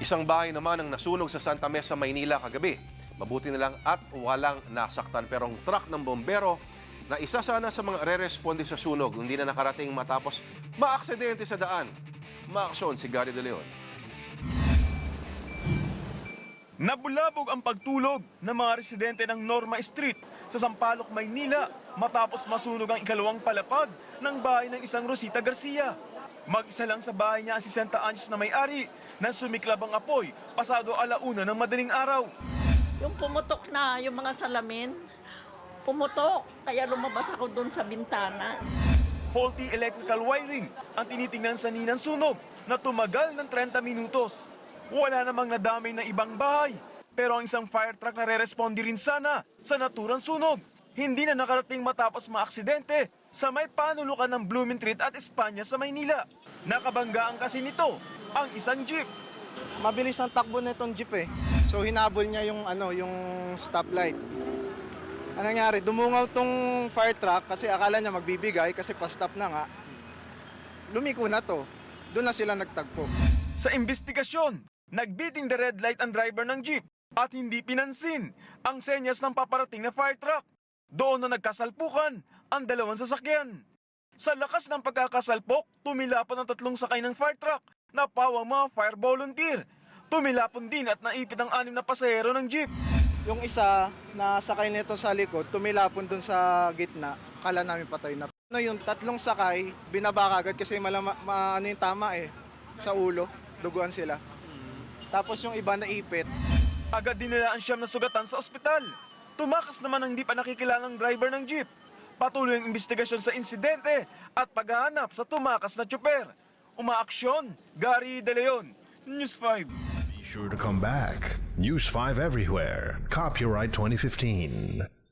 Isang bahay naman ang nasunog sa Santa Mesa, Maynila kagabi. Mabuti na lang at walang nasaktan. Pero ang truck ng bombero na isa sana sa mga re-responde sa sunog, hindi na nakarating matapos maaksidente sa daan. Maaksyon si Gary De Leon. Nabulabog ang pagtulog ng mga residente ng Norma Street sa Sampaloc, Maynila matapos masunog ang ikalawang palapag ng bahay ng isang Rosita Garcia. Mag-isa lang sa bahay niya ang 60 anyos na may-ari nang sumiklab ang apoy pasado alauna ng madaling araw. Yung pumutok na yung mga salamin, pumutok. Kaya lumabas ako doon sa bintana. Faulty electrical wiring ang tinitingnan sa ninang sunog na tumagal ng 30 minutos. Wala namang nadamay na ibang bahay. Pero ang isang fire truck na re-responde rin sana sa naturang sunog. Hindi na nakarating matapos maaksidente sa may panulukan ng Blooming Treat at Espanya sa Maynila. Nakabanggaan kasi nito ang isang jeep. mabilis ang takbo nitong jeep eh. So hinabol niya yung ano, yung stoplight. Ano nangyari? Dumungaw tong fire truck kasi akala niya magbibigay kasi pa-stop na nga. Lumiko na to. Doon na sila nagtagpo. Sa investigasyon, nagbiting the red light ang driver ng jeep at hindi pinansin ang senyas ng paparating na fire truck. Doon na nagkasalpukan ang dalawang sasakyan. Sa lakas ng pagkakasalpok, tumilapon ang tatlong sakay ng fire truck na pawang mga fire volunteer. Tumilapon din at naipit ang anim na pasahero ng jeep. Yung isa na sakay nito sa likod, tumilapon dun sa gitna. Kala namin patay na. Ano yung tatlong sakay, binaba agad kasi malama, ma, ano yung tama eh. Sa ulo, duguan sila. Tapos yung iba naipit. Agad dinala ang siyam na sugatan sa ospital. Tumakas naman ang di pa nakikilalang driver ng jeep. Patuloy ang investigasyon sa insidente at paghahanap sa tumakas na tsuper. Umaaksyon, Gary De Leon, News 5. Be sure to come back. News 5 everywhere. Copyright 2015.